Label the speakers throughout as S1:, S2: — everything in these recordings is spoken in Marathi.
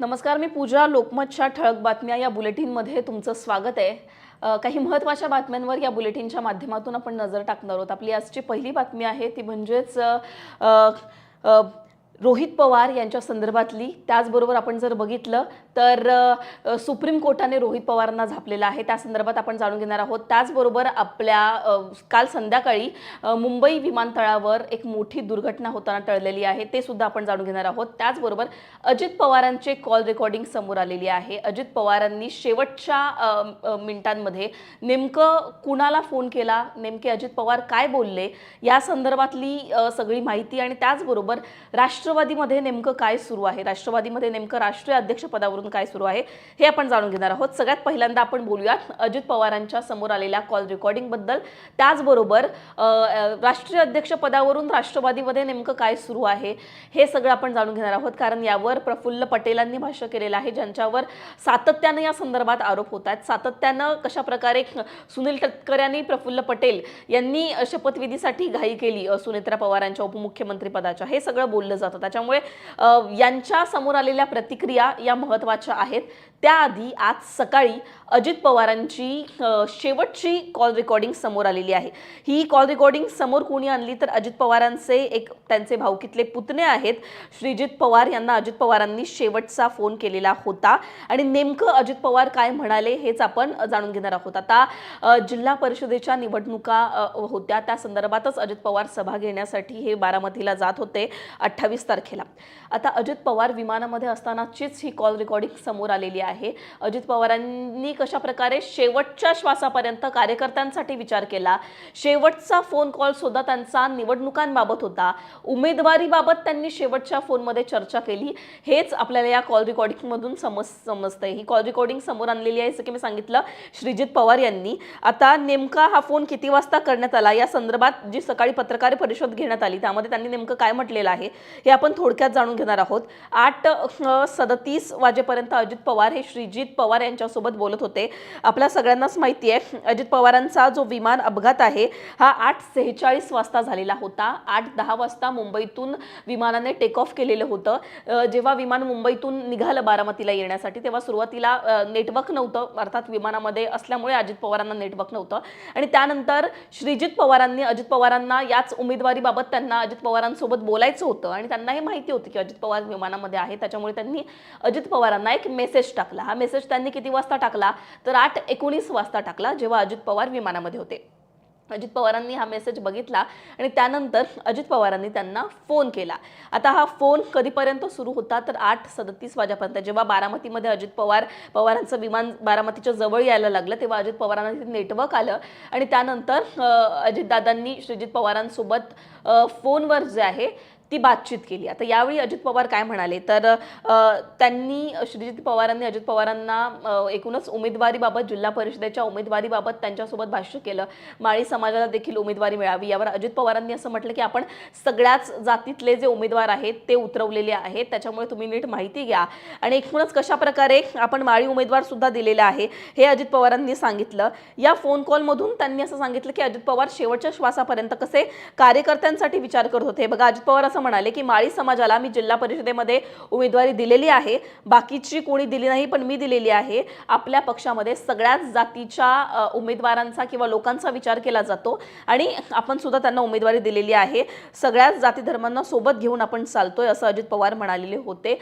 S1: नमस्कार मी पूजा लोकमतच्या ठळक बातम्या या बुलेटिनमध्ये तुमचं स्वागत आहे. काही महत्त्वाच्या बातम्यांवर या बुलेटिनच्या माध्यमातून आपण नजर टाकणार आहोत. आपली आजची पहिली बातमी आहे ती म्हणजेच रोहित पवार यांच्या संदर्भातली त्याचबरोबर आपण जर बघितलं तर सुप्रीम कोर्टाने रोहित पवारांना झापलेलं आहे. त्या संदर्भात आपण जाणून घेणार आहोत. त्याचबरोबर आपल्या काल संध्याकाळी मुंबई विमानतळावर एक मोठी दुर्घटना होताना टळलेली आहे. ते सुद्धा आपण जाणून घेणार आहोत. त्याचबरोबर अजित पवारांचे कॉल रेकॉर्डिंग समोर आलेली आहे. अजित पवारांनी शेवटच्या मिनिटांमध्ये नेमकं कुणाला फोन केला? नेमके अजित पवार काय बोलले? या संदर्भातली सगळी माहिती आणि त्याचबरोबर राष्ट्र राष्ट्रवादीमध्ये नेमकं काय सुरू आहे? राष्ट्रवादीमध्ये नेमकं राष्ट्रीय अध्यक्षपदावरून काय सुरू आहे? हे आपण जाणून घेणार आहोत. सगळ्यात पहिल्यांदा आपण बोलूयात अजित पवारांच्या समोर आलेल्या कॉल रेकॉर्डिंगबद्दल त्याचबरोबर राष्ट्रीय अध्यक्षपदावरून राष्ट्रवादीमध्ये नेमकं काय सुरू आहे? हे सगळं आपण जाणून घेणार आहोत. कारण यावर प्रफुल्ल पटेलांनी भाष्य केलेलं आहे ज्यांच्यावर सातत्यानं या संदर्भात आरोप होत आहेत. सातत्यानं कशा प्रकारे सुनील तटकरे यांनी प्रफुल्ल पटेल यांनी शपथविधीसाठी घाई केली सुनेत्रा पवारांच्या उपमुख्यमंत्री पदाच्या हे सगळं बोललं जातं त्याच्यामुळे यांच्या समोर आलेल्या प्रतिक्रिया या महत्त्वाच्या आहेत. त्याआधी आज सकाळी अजित पवारांची शेवटची कॉल रेकॉर्डिंग समोर आलेली आहे. ही कॉल रेकॉर्डिंग समोर कोणी आणली तर अजित पवारांचे एक त्यांचे भाऊकीतले पुतणे आहेत. श्रीजित पवार यांना अजित पवारांनी शेवटचा फोन केलेला होता. आणि नेमकं अजित पवार काय म्हणाले हेच आपण जाणून घेणार आहोत. आता जिल्हा परिषदेच्या निवडणुका होत्या. त्या संदर्भातच अजित पवार सभा घेण्यासाठी हे बारामतीला जात होते अठ्ठावीस तारखेला. आता अजित पवार विमानामध्ये असतानाचीच ही कॉल रेकॉर्डिंग समोर आलेली आहे. अजित पवारांनी कशा प्रकारे शेवटच्या श्वासापर्यंत कार्यकर्त्यांसाठी विचार केला? शेवटचा फोन कॉल सुद्धा त्यांचा निवडणुकांबाबत होता. उमेदवारीबाबत त्यांनी शेवटच्या फोनमध्ये चर्चा केली. हेच आपल्याला या कॉल रेकॉर्डिंगमधून समज समजतंय. ही कॉल रेकॉर्डिंग समोर आणलेली आहे जसं की मी सांगितलं श्रीजित पवार यांनी. आता नेमका हा फोन किती वाजता करण्यात आला? या संदर्भात जी सकाळी पत्रकार परिषद घेण्यात आली त्यामध्ये त्यांनी नेमकं काय म्हटलेलं आहे हे आपण थोडक्यात जाणून घेणार आहोत. आठ सदतीस वाजेपर्यंत अजित पवार हे श्रीजित पवार यांच्यासोबत बोलत होते. आपल्या सगळ्यांनाच माहिती आहे. अजित पवारांचा जो विमान अपघात आहे हा आठ सेहेचाळीस वाजता झालेला होता. आठ दहा वाजता मुंबईतून विमानाने टेक ऑफ केलेलं होतं. जेव्हा विमान मुंबईतून निघालं बारामतीला येण्यासाठी तेव्हा सुरुवातीला नेटवर्क नव्हतं. अर्थात विमानामध्ये असल्यामुळे अजित पवारांना नेटवर्क नव्हतं. आणि त्यानंतर श्रीजित पवारांनी अजित पवारांना याच उमेदवारीबाबत त्यांना अजित पवारांसोबत बोलायचं होतं. आणि त्यांना हे माहिती होती की अजित पवार विमानामध्ये आहे. त्याच्यामुळे त्यांनी अजित पवारांना एक मेसेज टाकला. टाकला. हा मेसेज त्यांनी किती वाजता टाकला? तर आठ एकोणीस वाजता टाकला जेव्हा अजित पवार विमानामध्ये होते. अजित पवारांनी हा मेसेज बघितला आणि त्यानंतर अजित पवारांनी त्यांना फोन केला. आता हा फोन कधीपर्यंत सुरू होता? तर आठ सदतीस वाजेपर्यंत. जेव्हा बारामतीमध्ये अजित पवार पवारांचं विमान बारामतीच्या जवळ यायला लागलं तेव्हा अजित पवारांना तिथे नेटवर्क आलं आणि त्यानंतर अजितदादांनी श्रीजित पवारांसोबत फोनवर जे आहे ती बातचीत केली. आता यावेळी अजित पवार काय म्हणाले? तर त्यांनी श्रीजित पवारांनी अजित पवारांना एकूणच उमेदवारीबाबत जिल्हा परिषदेच्या उमेदवारीबाबत त्यांच्यासोबत भाष्य केलं. माळी समाजाला देखील उमेदवारी मिळावी. यावर अजित पवारांनी असं म्हटलं की आपण सगळ्याच जातीतले जे उमेदवार आहेत ते उतरवलेले आहेत. त्याच्यामुळे तुम्ही नीट माहिती घ्या. आणि एकूणच कशा प्रकारे आपण माळी उमेदवार सुद्धा दिलेला आहे हे अजित पवारांनी सांगितलं. या फोन कॉलमधून त्यांनी असं सांगितलं की अजित पवार शेवटच्या श्वासापर्यंत कसे कार्यकर्त्यांसाठी विचार करत होते? बघा अजित पवार असं म्हणाले की माळी समाजाला मी जिल्हा परिषदेमध्ये उमेदवारी दिलेली आहे. बाकीची कोणी दिली नाही पण मी दिलेली आहे. आपल्या पक्षामध्ये सगळ्याच जातीच्या उमेदवारांचा किंवा लोकांचा विचार केला जातो आणि आपण सुद्धा त्यांना उमेदवारी दिलेली आहे. सगळ्याच जाती धर्मांना सोबत घेऊन आपण चालतोय असं अजित पवार म्हणालेले होते.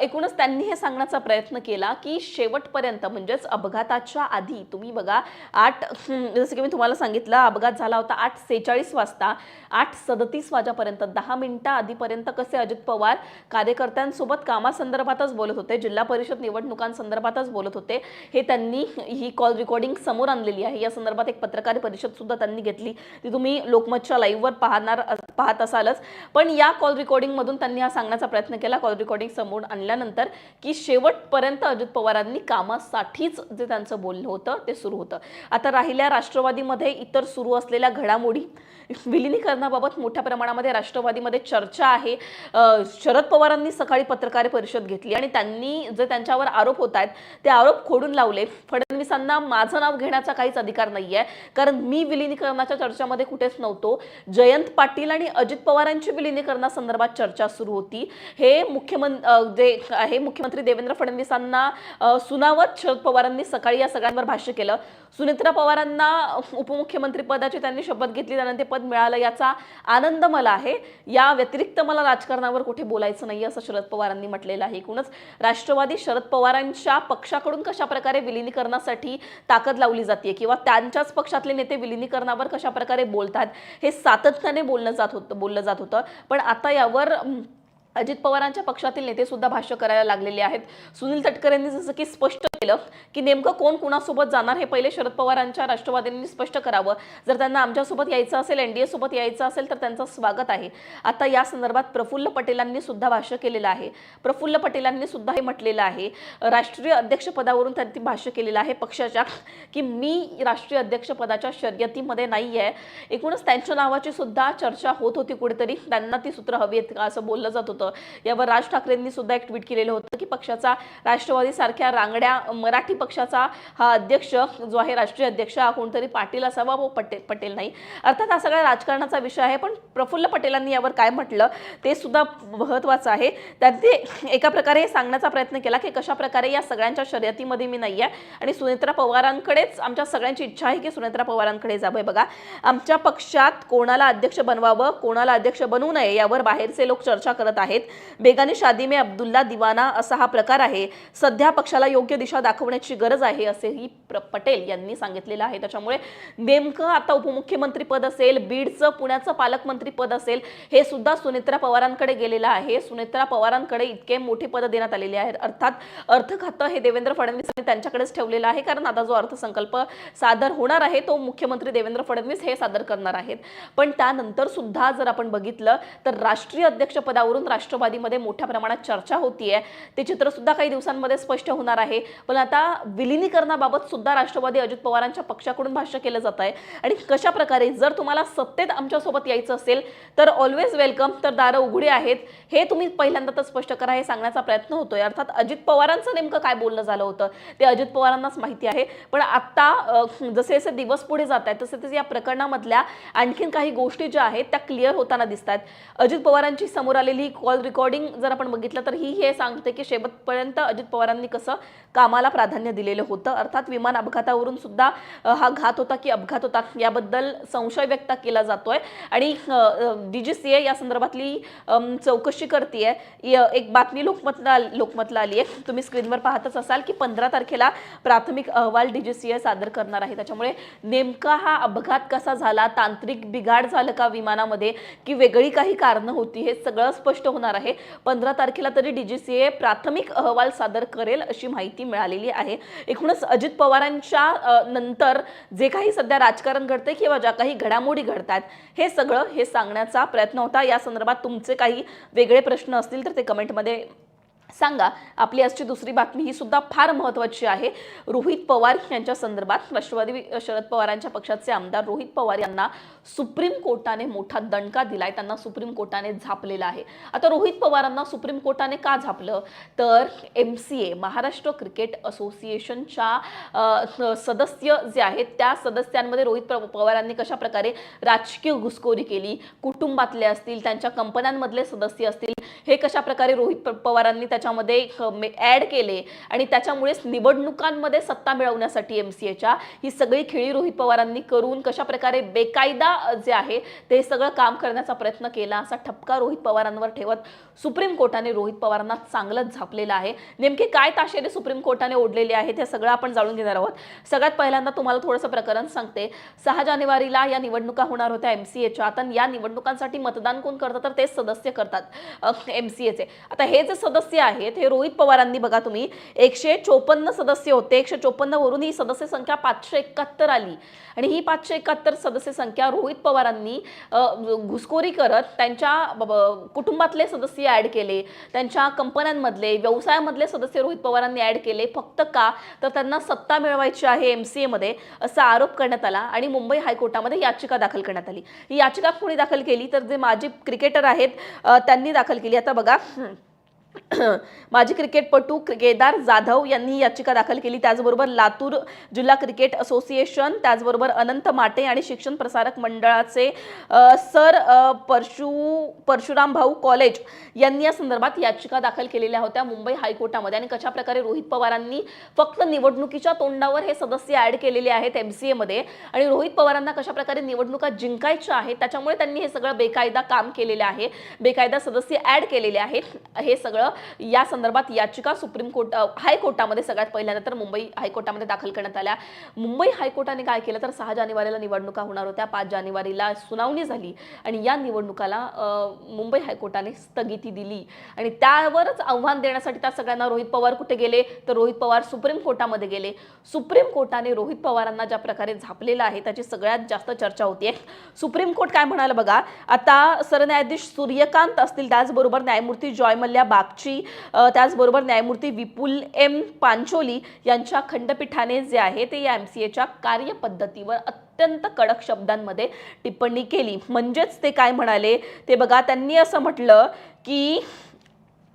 S1: एकूणच त्यांनी हे सांगण्याचा प्रयत्न केला की शेवटपर्यंत म्हणजेच अपघाताच्या आधी तुम्ही बघा आठ जसं की मी तुम्हाला सांगितलं अपघात झाला होता आठ सेहेचाळीस वाजता. आठ सदतीस वाजेपर्यंत दहा मिनिट आधीपर्यंत कसे अजित पवार कार्यकर्त्यांसोबत कामासंदर्भातच बोलत होते जिल्हा परिषद निवडणुकांसंदर्भातच बोलत होते हे त्यांनी ही कॉल रेकॉर्डिंग समोर आणलेली आहे. या संदर्भात एक पत्रकार परिषद सुद्धा त्यांनी घेतली ती तुम्ही लोकमतच्या लाईव्हवर पाहणार पाहत असालच. पण या कॉल रेकॉर्डिंगमधून त्यांनी हा सांगण्याचा प्रयत्न केला. कॉल रेकॉर्डिंग समोर आणल्यानंतर की शेवटपर्यंत अजित पवारांनी कामासाठीच जे त्यांचं बोलणं होतं ते सुरू होतं. आता राहिल्या राष्ट्रवादीमध्ये इतर सुरू असलेल्या घडामोडी विलिनीकरणाबाबत मोठ्या प्रमाणामध्ये राष्ट्रवादीमध्ये चर्चा आहे. शरद पवारांनी सकाळी पत्रकार परिषद घेतली आणि त्यांनी जे त्यांच्यावर आरोप होत आहेत ते आरोप खोडून लावले. फडणवीसांना माझं नाव घेण्याचा काहीच अधिकार नाहीये कारण मी विलिनीकरणाच्या चर्चामध्ये कुठेच नव्हतो. जयंत पाटील आणि अजित पवारांची विलिनीकरणासंदर्भात चर्चा सुरू होती. हे मुख्यमंत्री जे आहे मुख्यमंत्री देवेंद्र फडणवीसांना सुनावत शरद पवारांनी सकाळी या सगळ्यांवर भाष्य केलं. सुनेत्रा पवारांना उपमुख्यमंत्री पदाची त्यांनी शपथ घेतली त्यांना ते पद मिळालं याचा आनंद मला आहे. या व्यतिरिक्त मला राजकारणावर कुठे बोलायचं नाही असं शरद पवारांनी म्हटलेलं आहे. एकूणच राष्ट्रवादी शरद पवारांच्या पक्षाकडून कशा प्रकारे विलिनीकरणासाठी ताकद लावली जाते किंवा त्यांच्याच पक्षातले नेते विलिनीकरणावर कशा प्रकारे बोलतात हे सातत्याने बोलणं जात होतं बोललं जात होतं. पण आता यावर अजित पवारांच्या पक्षातील नेते सुद्धा भाष्य करायला लागलेले आहेत. सुनील तटकर यांनी जसं की स्पष्ट केलं की नेमकं कोण कुणासोबत जाणार हे पहिले शरद पवारांच्या राष्ट्रवादींनी स्पष्ट करावं. जर त्यांना आमच्यासोबत यायचं असेल एनडीए सोबत यायचं असेल तर त्यांचं स्वागत आहे. आता या संदर्भात प्रफुल्ल पटेलांनी सुद्धा भाष्य केलेलं आहे. प्रफुल्ल पटेलांनी सुद्धा हे म्हटलेलं आहे. राष्ट्रीय अध्यक्षपदावरून त्यांनी भाष्य केलेलं आहे पक्षाच्या की मी राष्ट्रीय अध्यक्षपदाच्या शर्यतीमध्ये नाही आहे एकूणच त्यांच्या नावाची सुद्धा चर्चा होत होती कुठेतरी. त्यांना ती सूत्र हवी आहेत का असं बोललं जात होतं. यावर राज ठाकरेंनी सुद्धा एक ट्विट केलेलं होतं की पक्षाचा राष्ट्रवादी सारख्या रांगड्या मराठी पक्षाचा हा अध्यक्ष जो आहे राष्ट्रीय अध्यक्ष हा कोणतरी पाटील असावा व पटेल पटेल नाही. अर्थात हा सगळा राजकारणाचा विषय आहे पण प्रफुल्ल पटेलांनी यावर काय म्हटलं ते सुद्धा महत्त्वाचं आहे. त्यांनी एका प्रकारे हे सांगण्याचा प्रयत्न केला की कशा प्रकारे या सगळ्यांच्या शर्यतीमध्ये मी नाही आहे आणि सुनेत्रा पवारांकडेच आमच्या सगळ्यांची इच्छा आहे की सुनेत्रा पवारांकडे जावं. बघा आमच्या पक्षात कोणाला अध्यक्ष बनवावं कोणाला अध्यक्ष बनवू नये यावर बाहेरचे लोक चर्चा करत आहेत. बेगानी शादी मे अब्दुल्ला दिवाना असा हा प्रकार आहे. सध्या पक्षाला योग्य दिशा दाखवण्याची गरज आहे असेही प्र पटेल यांनी सांगितलेलं आहे. त्याच्यामुळे नेमकं आता उपमुख्यमंत्री पद असेल बीडचं पुण्याचं पालकमंत्री पद असेल हे सुद्धा सुनेत्रा पवारांकडे गेलेलं आहे. सुनेत्रा पवारांकडे इतके मोठे पद देण्यात आलेले आहेत. अर्थात अर्थ खातं हे देवेंद्र फडणवीसांनी त्यांच्याकडेच ठेवलेलं आहे कारण आता जो अर्थसंकल्प सादर होणार आहे तो मुख्यमंत्री देवेंद्र फडणवीस हे सादर करणार आहेत. पण त्यानंतर सुद्धा जर आपण बघितलं तर राष्ट्रीय अध्यक्षपदावरून राष्ट्रवादीमध्ये मोठ्या प्रमाणात चर्चा होतीये. ते चित्र सुद्धा काही दिवसांमध्ये स्पष्ट होणार आहे. पण आता विलिनीकरणाबाबत सुद्धा राष्ट्रवादी अजित पवारांच्या पक्षाकडून भाष्य केलं जात आहे. आणि कशा प्रकारे जर तुम्हाला सत्तेत आमच्यासोबत यायचं असेल तर ऑलवेज वेलकम तर दारं उघडी आहेत. हे तुम्ही पहिल्यांदा तर स्पष्ट करा हे सांगण्याचा प्रयत्न होतोय. अर्थात अजित पवारांचं नेमकं काय बोलणं झालं होतं ते अजित पवारांनाच माहिती आहे. पण आत्ता जसे जसे दिवस पुढे जात आहेत तसे तसे या प्रकरणामधल्या आणखीन काही गोष्टी ज्या आहेत त्या क्लिअर होताना दिसत आहेत. अजित पवारांची समोर आलेली कॉल रेकॉर्डिंग जर आपण बघितलं तर ही हे सांगते की शेवटपर्यंत अजित पवारांनी कसं कामाला प्राधान्य दिलेलं होतं. अर्थात विमान अपघातावरून सुद्धा हा घात होता की अपघात होता याबद्दल संशय व्यक्त केला जातोय. आणि डी जी सी ए या संदर्भातली चौकशी करते एक बातमी लोकमतला लोकमतला आली आहे तुम्ही स्क्रीनवर पाहतच असाल की पंधरा तारखेला प्राथमिक अहवाल डी जी सी ए सादर करणार आहे. त्याच्यामुळे नेमका हा अपघात कसा झाला तांत्रिक बिघाड झालं का विमानामध्ये की वेगळी काही कारणं होती हे सगळं स्पष्ट होणार आहे. पंधरा तारखेला तरी डी जी सी ए प्राथमिक अहवाल सादर करेल अशी माहिती मिळाली. आलेली आहे. एकूणच अजित पवारांच्या नंतर जे काही सध्या राजकारण घडते किंवा ज्या काही घडामोडी घडतात हे सगळं हे सांगण्याचा प्रयत्न होता. या संदर्भात तुमचे काही वेगळे प्रश्न असतील तर ते कमेंटमध्ये सांगा आपली आजची दुसरी बातमी ही सुद्धा फार महत्त्वाची आहे. रोहित पवार यांच्या संदर्भात राष्ट्रवादी शरद पवारांच्या पक्षाचे आमदार रोहित पवार यांना सुप्रीम कोर्टाने मोठा दणका दिलाय त्यांना सुप्रीम कोर्टाने झापलेला आहे. आता रोहित पवारांना सुप्रीम कोर्टाने का झापलं? तर M C A Maharashtra cricket असोसिएशनच्या सदस्य जे आहेत त्या सदस्यांमध्ये रोहित पवारांनी कशा प्रकारे राजकीय घुसखोरी केली? कुटुंबातले असतील त्यांच्या कंपन्यांमधले सदस्य असतील हे कशा प्रकारे रोहित प- पवारांनी त्याच्यामध्ये ऍड केले आणि त्याच्यामुळेच निवडणुकांमध्ये सत्ता मिळवण्यासाठी एम सी एच्या ही सगळी खेळी रोहित पवारांनी करून कशा प्रकारे बेकायदा जे आहे ते सगळं काम करण्याचा प्रयत्न केला असा ठपका रोहित पवारांवर ठेवत सुप्रीम कोर्टाने रोहित पवारांना चांगलंच झापलेलं आहे. नेमके काय ताशेरे सुप्रीम कोर्टाने ओढलेले आहेत हे सगळं आपण जाणून घेणार आहोत. सगळ्यात पहिल्यांदा तुम्हाला थोडंसं प्रकरण सांगते. सहा जानेवारीला या निवडणुका होणार होत्या एम सी एच्या आता या निवडणुकांसाठी मतदान कोण करतं? तर तेच सदस्य करतात एम सी एचे आता हे जे सदस्य आहेत. हे रोहित पवारांनी बघा तुम्ही एकशे चोपन्न सदस्य होते. एकशे चोपन्न वरून ही सदस्य संख्या पाचशे एकाहत्तर आली. आणि ही पाचशे एकाहत्तर सदस्य संख्या रोहित पवारांनी घुसखोरी करत त्यांच्या कुटुंबातले सदस्य ॲड केले. त्यांच्या कंपन्यांमधले व्यवसायामधले सदस्य रोहित पवारांनी ॲड केले. फक्त का? तर त्यांना सत्ता मिळवायची आहे एम सी एमध्ये असा आरोप करण्यात आला आणि मुंबई हायकोर्टामध्ये याचिका दाखल करण्यात आली. ही याचिका कोणी दाखल केली? तर जे माजी क्रिकेटर आहेत त्यांनी दाखल केली. आता बघा माजी क्रिकेटपटू केदार जाधव यांनी याचिका दाखल केली. त्याचबरोबर लातूर जिल्हा क्रिकेट असोसिएशन त्याचबरोबर अनंत माटे आणि शिक्षण प्रसारक मंडळाचे सर परशु परशुराम भाऊ कॉलेज यांनी या संदर्भात याचिका दाखल केलेल्या होत्या मुंबई हायकोर्टामध्ये. आणि कशा प्रकारे रोहित पवारांनी फक्त निवडणुकीच्या तोंडावर हे सदस्य ॲड केलेले आहेत एम सी एमध्ये आणि रोहित पवारांना कशा प्रकारे निवडणुका जिंकायच्या आहेत त्याच्यामुळे त्यांनी हे सगळं बेकायदा काम केलेलं आहे बेकायदा सदस्य ॲड केलेले आहेत हे सगळं या संदर्भात याचिका सुप्रीम कोर्ट हायकोर्टामध्ये सगळ्यात पहिल्यांदा तर मुंबई हायकोर्टामध्ये दाखल करण्यात आल्या. मुंबई हायकोर्टाने काय केलं तर सहा जानेवारीला निवडणुका होणार होत्या पाच जानेवारीला सुनावणी झाली आणि या निवडणुकाला मुंबई हायकोर्टाने स्थगिती दिली. आणि त्यावरच आव्हान देण्यासाठी त्या सगळ्यांना रोहित पवार कुठे गेले? तर रोहित पवार सुप्रीम कोर्टामध्ये गेले. सुप्रीम कोर्टाने रोहित पवारांना ज्या प्रकारे झापलेलं आहे त्याची सगळ्यात जास्त चर्चा होतीये सुप्रीम कोर्ट काय म्हणाला बघा आता सरन्यायाधीश सूर्यकांत असतील त्याचबरोबर न्यायमूर्ती जॉय मल्ल्या बागची त्याचबरोबर न्यायमूर्ती विपुल एम पांचोली यांच्या खंडपीठाने जे आहे ते या एम सी एच्या कार्यपद्धतीवर अत्यंत कडक शब्दांमध्ये टिप्पणी केली. म्हणजेच ते काय म्हणाले? ते बघा त्यांनी असं म्हटलं की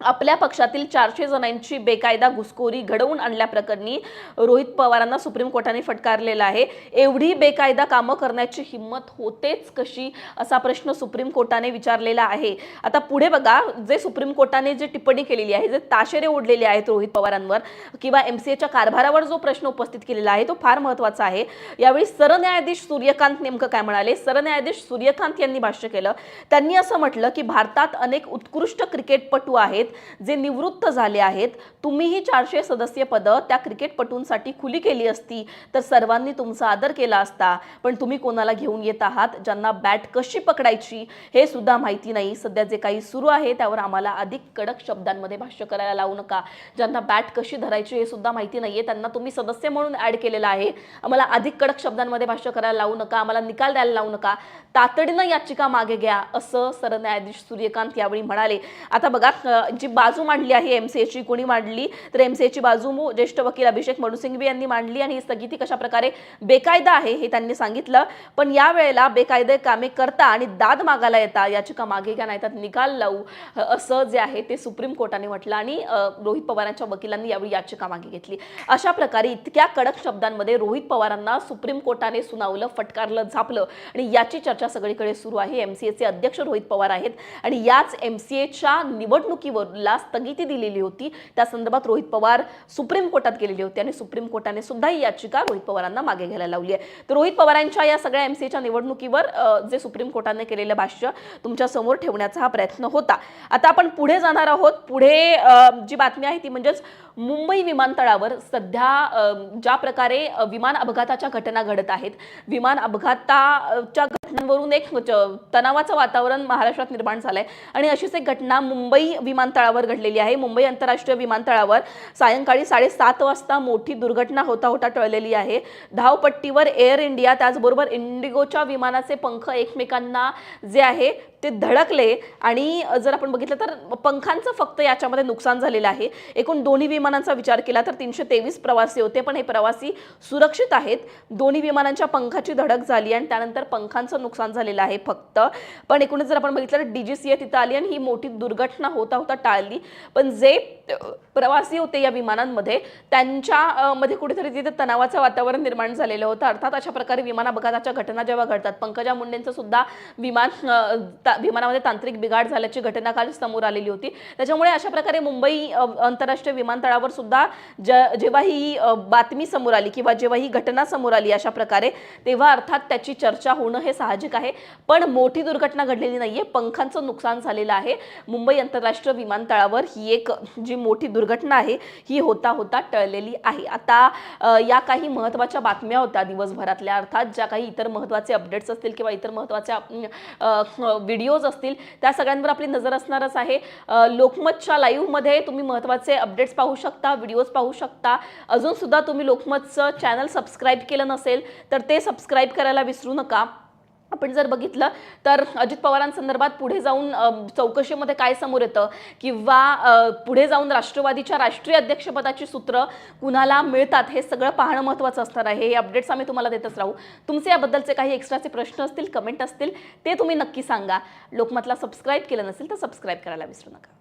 S1: आपल्या पक्षातील चारशे जणांची बेकायदा घुसखोरी घडवून आणल्याप्रकरणी रोहित पवारांना सुप्रीम कोर्टाने फटकारलेला आहे. एवढी बेकायदा कामं करण्याची हिंमत होतेच कशी असा प्रश्न सुप्रीम कोर्टाने विचारलेला आहे. आता पुढे बघा जे सुप्रीम कोर्टाने जे टिप्पणी केलेली आहे जे ताशेरे ओढलेले आहेत रोहित पवारांवर किंवा एम सी एच्या कारभारावर जो प्रश्न उपस्थित केलेला आहे तो फार महत्त्वाचा आहे. यावेळी सरन्यायाधीश सूर्यकांत नेमकं काय म्हणाले? सरन्यायाधीश सूर्यकांत यांनी भाष्य केलं. त्यांनी असं म्हटलं की भारतात अनेक उत्कृष्ट क्रिकेटपटू आहेत जे निवृत्त झाले आहेत तुम्ही ही चारशे सदस्य पदं त्या क्रिकेटपटूंसाठी खुली केली असती तर सर्वांनी तुमचा आदर केला असता. पण तुम्ही कोणाला घेऊन येत आहात ज्यांना बॅट कशी पकडायची हे सुद्धा माहिती नाही. सध्या जे काही सुरू आहे त्यावर आम्हाला अधिक कडक शब्दांमध्ये भाष्य करायला लावू नका. ज्यांना बॅट कशी धरायची हे सुद्धा माहिती नाहीये. त्यांना तुम्ही सदस्य म्हणून ऍड केलेलं आहे. आम्हाला अधिक कडक शब्दांमध्ये भाष्य करायला लावू नका. आम्हाला निकाल द्यायला लावू नका. तातडीनं याचिका मागे घ्या असं सरन्यायाधीश सूर्यकांत यावेळी म्हणाले. आता बघा जी बाजू मांडली आहे एमसीएची कोणी मांडली? तर एमसीएची बाजू ज्येष्ठ वकील अभिषेक मनुसिंघवी यांनी मांडली आणि ही स्थगिती कशा प्रकारे बेकायदा आहे हे त्यांनी सांगितलं. पण या वेळेला बेकायदे कामे करता आणि दाद मागायला येता याचिका मागे घ्या नाही तर निकाल लावू असं जे आहे ते सुप्रीम कोर्टाने म्हटलं आणि रोहित पवारांच्या वकिलांनी यावेळी याचिका मागे घेतली. अशा प्रकारे इतक्या कडक शब्दांमध्ये रोहित पवारांना सुप्रीम कोर्टाने सुनावलं फटकारलं झापलं आणि याची चर्चा सगळीकडे सुरू आहे. एमसीएचे अध्यक्ष रोहित पवार आहेत आणि याच एमसीएच्या ला स्थगिती दिलेली होती. त्या संदर्भात रोहित पवार सुप्रीम कोर्टात गेलेली होती आणि सुप्रीम कोर्टाने सुद्धा ही याचिका रोहित पवारांना मागे घ्यायला लावली आहे. तर रोहित पवारांच्या या सगळ्या एमसीएच्या निवडणुकीवर जे सुप्रीम कोर्टाने केलेलं भाष्य तुमच्यासमोर ठेवण्याचा हा प्रयत्न होता. आता आपण पुढे जाणार आहोत. पुढे जी बातमी आहे ती म्हणजेच मुंबई विमानतळावर सध्या ज्या प्रकारे विमान अपघाताच्या घटना घडत आहेत. विमान अपघाताच्या घटनांवरून एक तणावाचं वातावरण महाराष्ट्रात निर्माण झालंय. आणि अशीच एक घटना मुंबई विमान विमानतळावर घडलेली आहे. मुंबई आंतरराष्ट्रीय विमानतळावर सायंकाळी साडेसात वाजता मोठी दुर्घटना होता होता टळलेली आहे. धावपट्टीवर एअर इंडिया त्याचबरोबर इंडिगोच्या विमानाचे पंख एकमेकांना जे आहे ते धडकले आणि जर आपण बघितलं तर पंखांचं फक्त याच्यामध्ये नुकसान झालेलं आहे. एकूण दोन्ही विमानांचा विचार केला तर तीनशे तेवीस प्रवासी होते पण हे प्रवासी सुरक्षित आहेत. दोन्ही विमानांच्या पंखाची धडक झाली आणि त्यानंतर पंखांचं नुकसान झालेलं आहे फक्त. पण एकूणच जर आपण बघितलं तर डीजीसीए तिथं आली आणि ही मोठी दुर्घटना होता होता टाळली. पण जे प्रवासी होते या विमानांमध्ये त्यांच्या मध्ये कुठेतरी तिथे तणावाचं वातावरण निर्माण झालेलं होतं. अर्थात अशा प्रकारे विमान अपघाताच्या घटना जेव्हा घडतात पंकजा मुंडेंचं सुद्धा विमान ता- विमानामध्ये तांत्रिक बिघाड झाल्याची घटना काल समोर आलेली होती. त्याच्यामुळे अशा प्रकारे मुंबई आंतरराष्ट्रीय विमानतळावर सुद्धा ज- जेव्हा ही बातमी समोर आली किंवा जेव्हा ही घटना समोर आली अशा प्रकारे तेव्हा अर्थात त्याची चर्चा होणं हे साहजिक आहे. पण मोठी दुर्घटना घडलेली नाहीये. पंखांचं नुकसान झालेलं आहे. मुंबई आंतरराष्ट्रीय विमानतळावर ही एक जी मोठी दुर्घटना आहे ही होता होता टळलेली आहे. आता या काही महत्त्वाच्या बातम्या होत्या दिवसभरातल्या. अर्थात ज्या काही इतर महत्त्वाचे अपडेट्स असतील किंवा इतर महत्त्वाच्या व्हिडिओ व्हिडिओज असतील त्या सगळ्यांवर आपली नजर असणारच आहे. लोकमतच्या लाईव्हमध्ये तुम्ही महत्त्वाचे अपडेट्स पाहू शकता व्हिडिओज पाहू शकता. अजूनसुद्धा तुम्ही लोकमतचं चॅनल सबस्क्राईब केलं नसेल तर ते सबस्क्राईब करायला विसरू नका. आपण जर बघितलं तर अजित पवारांसंदर्भात पुढे जाऊन चौकशीमध्ये काय समोर येतं? किंवा पुढे जाऊन राष्ट्रवादीच्या राष्ट्रीय अध्यक्षपदाची सूत्र कुणाला मिळतात? हे सगळं पाहणं महत्त्वाचं असणार आहे. हे अपडेट्स आम्ही तुम्हाला देतच राहू. तुमचे याबद्दलचे काही एक्स्ट्राचे प्रश्न असतील कमेंट असतील ते तुम्ही नक्की सांगा. लोकमतला सबस्क्राईब केलं नसेल तर सबस्क्राईब करायला विसरू नका.